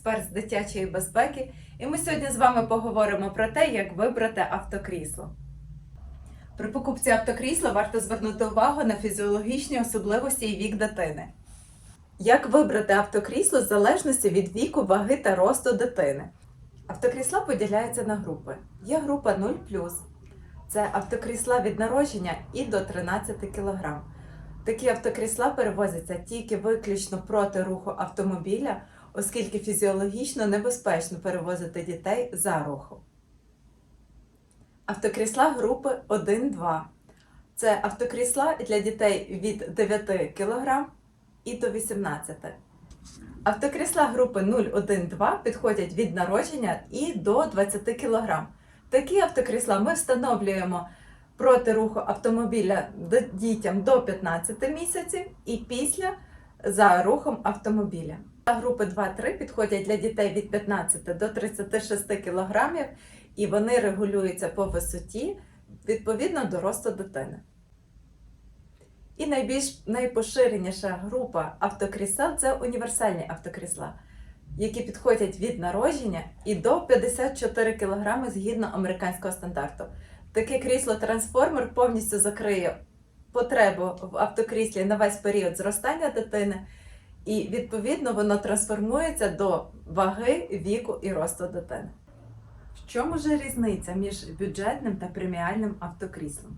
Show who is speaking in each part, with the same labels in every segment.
Speaker 1: експерт з дитячої безпеки, і ми сьогодні з вами поговоримо про те, як вибрати автокрісло. При покупці автокрісла варто звернути увагу на фізіологічні особливості і вік дитини. Як вибрати автокрісло в залежності від віку, ваги та росту дитини? Автокрісла поділяються на групи. Є група 0 це автокрісла від народження і до 13 кг. Такі автокрісла перевозяться тільки виключно проти руху автомобіля, оскільки фізіологічно небезпечно перевозити дітей за рухом. Автокрісла групи 1-2. Це автокрісла для дітей від 9 кг і до 18 Автокрісла групи 0-1-2 підходять від народження і до 20 кг. Такі автокрісла ми встановлюємо проти руху автомобіля дітям до 15 місяців і після за рухом автомобіля. Групи 2-3 підходять для дітей від 15 до 36 кг і вони регулюються по висоті відповідно до росту дитини. І найбільш найпоширеніша група автокрісел це універсальні автокрісла, які підходять від народження і до 54 кг згідно американського стандарту. Таке крісло трансформер повністю закриє потребу в автокріслі на весь період зростання дитини, і відповідно воно трансформується до ваги, віку і росту дитини. В чому ж різниця між бюджетним та преміальним автокріслом?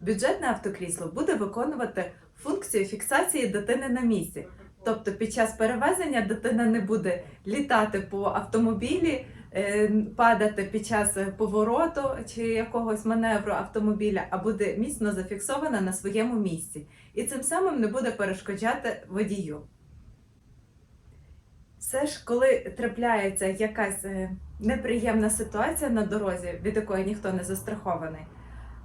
Speaker 1: Бюджетне автокрісло буде виконувати функцію фіксації дитини на місці. Тобто під час перевезення дитина не буде літати по автомобілі, е, падати під час повороту чи якогось маневру автомобіля, а буде міцно зафіксована на своєму місці. І цим самим не буде перешкоджати водію. Все ж, коли трапляється якась е, неприємна ситуація на дорозі, від якої ніхто не застрахований,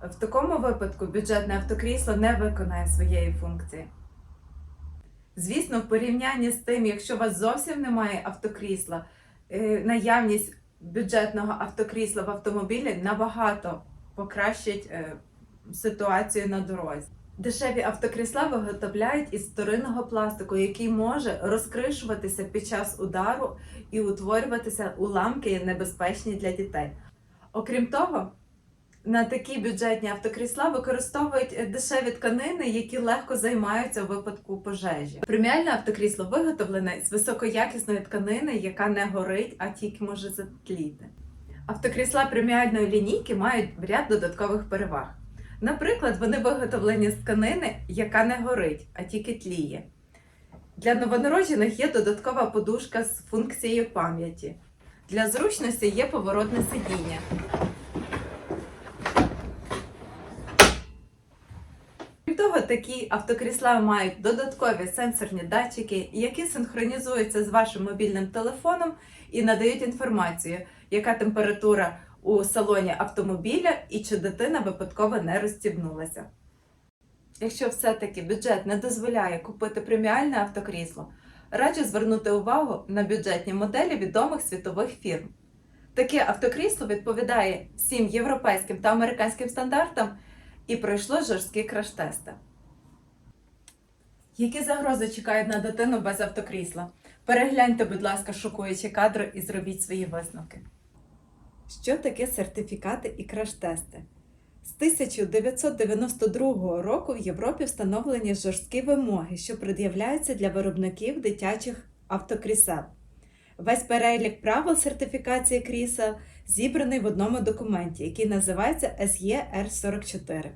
Speaker 1: в такому випадку бюджетне автокрісло не виконає своєї функції. Звісно, в порівнянні з тим, якщо у вас зовсім немає автокрісла, е, наявність бюджетного автокрісла в автомобілі набагато покращить е, ситуацію на дорозі. Дешеві автокрісла виготовляють із вторинного пластику, який може розкришуватися під час удару і утворюватися уламки небезпечні для дітей. Окрім того, на такі бюджетні автокрісла використовують дешеві тканини, які легко займаються у випадку пожежі. Преміальне автокрісло виготовлене з високоякісної тканини, яка не горить, а тільки може затліти. Автокрісла преміальної лінійки мають ряд додаткових переваг. Наприклад, вони виготовлені з тканини, яка не горить, а тільки тліє. Для новонароджених є додаткова подушка з функцією пам'яті. Для зручності є поворотне сидіння. Крім того, такі автокрісла мають додаткові сенсорні датчики, які синхронізуються з вашим мобільним телефоном і надають інформацію, яка температура у салоні автомобіля і чи дитина випадково не розстібнулася. Якщо все-таки бюджет не дозволяє купити преміальне автокрісло, раджу звернути увагу на бюджетні моделі відомих світових фірм. Таке автокрісло відповідає всім європейським та американським стандартам і пройшло жорсткі краш-тести. Які загрози чекають на дитину без автокрісла? Перегляньте, будь ласка, шокуючі кадри і зробіть свої висновки. Що таке сертифікати і краш-тести? З 1992 року в Європі встановлені жорсткі вимоги, що пред'являються для виробників дитячих автокрісел. Весь перелік правил сертифікації крісел зібраний в одному документі, який називається E SER44.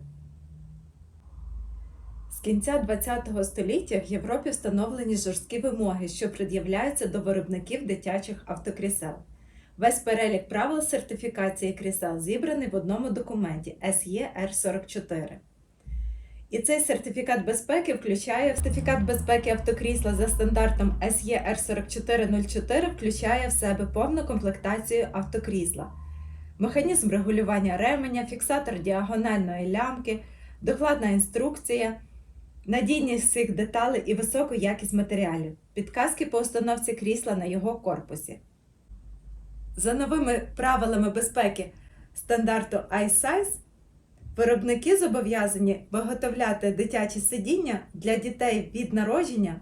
Speaker 1: З кінця ХХ століття в Європі встановлені жорсткі вимоги, що пред'являються до виробників дитячих автокрісел. Весь перелік правил сертифікації крісел зібраний в одному документі E SER44. І цей сертифікат безпеки включає сертифікат безпеки автокрісла за стандартом E SER4404 включає в себе повну комплектацію автокрісла, механізм регулювання ременя, фіксатор діагональної лямки, докладна інструкція, надійність всіх деталей і високу якість матеріалів, підказки по установці крісла на його корпусі. За новими правилами безпеки стандарту iSize Виробники зобов'язані виготовляти дитячі сидіння для дітей від народження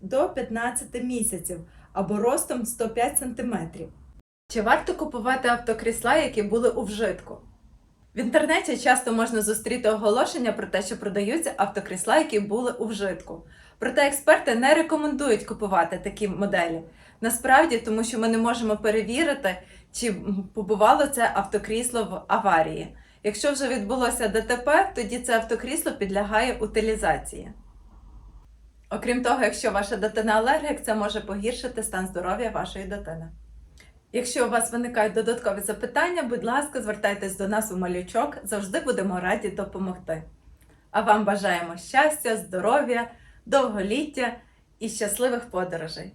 Speaker 1: до 15 місяців, або ростом 105 см. Чи варто купувати автокрісла, які були у вжитку? В інтернеті часто можна зустріти оголошення про те, що продаються автокрісла, які були у вжитку. Проте експерти не рекомендують купувати такі моделі. Насправді, тому що ми не можемо перевірити, чи побувало це автокрісло в аварії. Якщо вже відбулося ДТП, тоді це автокрісло підлягає утилізації. Окрім того, якщо ваша дитина алергік, це може погіршити стан здоров'я вашої дитини. Якщо у вас виникають додаткові запитання, будь ласка, звертайтесь до нас у малючок, завжди будемо раді допомогти. А вам бажаємо щастя, здоров'я, довголіття і щасливих подорожей!